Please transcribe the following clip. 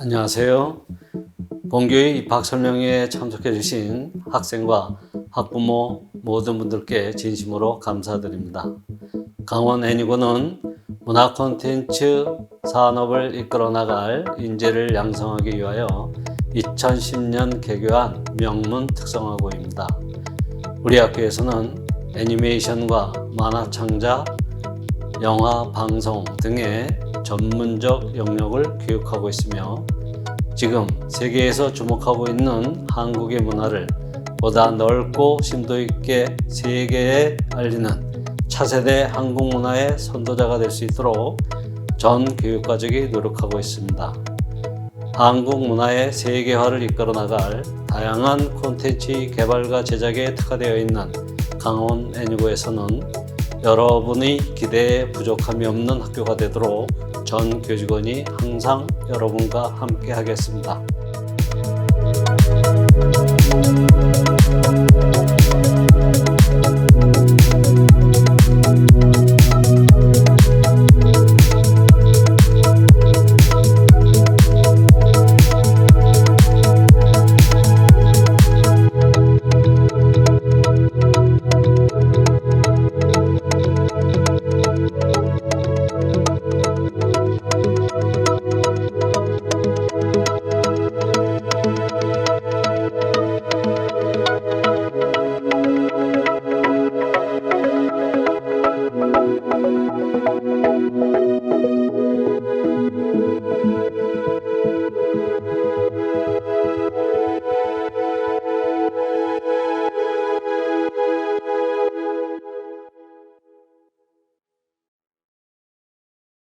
안녕하세요. 본교의 입학 설명회에 참석해 주신 학생과 학부모 모든 분들께 진심으로 감사드립니다. 강원 애니고는 문화 콘텐츠 산업을 이끌어 나갈 인재를 양성하기 위하여 2010년 개교한 명문 특성화고입니다. 우리 학교에서는 애니메이션과 만화 창작, 영화, 방송 등의 전문적 영역을 교육하고 있으며 지금 세계에서 주목하고 있는 한국의 문화를 보다 넓고 심도 있게 세계에 알리는 차세대 한국 문화의 선도자가 될 수 있도록 전 교육과정이 노력하고 있습니다. 한국 문화의 세계화를 이끌어 나갈 다양한 콘텐츠 개발과 제작에 특화되어 있는 강원 애니고에서는 여러분의 기대에 부족함이 없는 학교가 되도록 전 교직원이 항상 여러분과 함께 하겠습니다.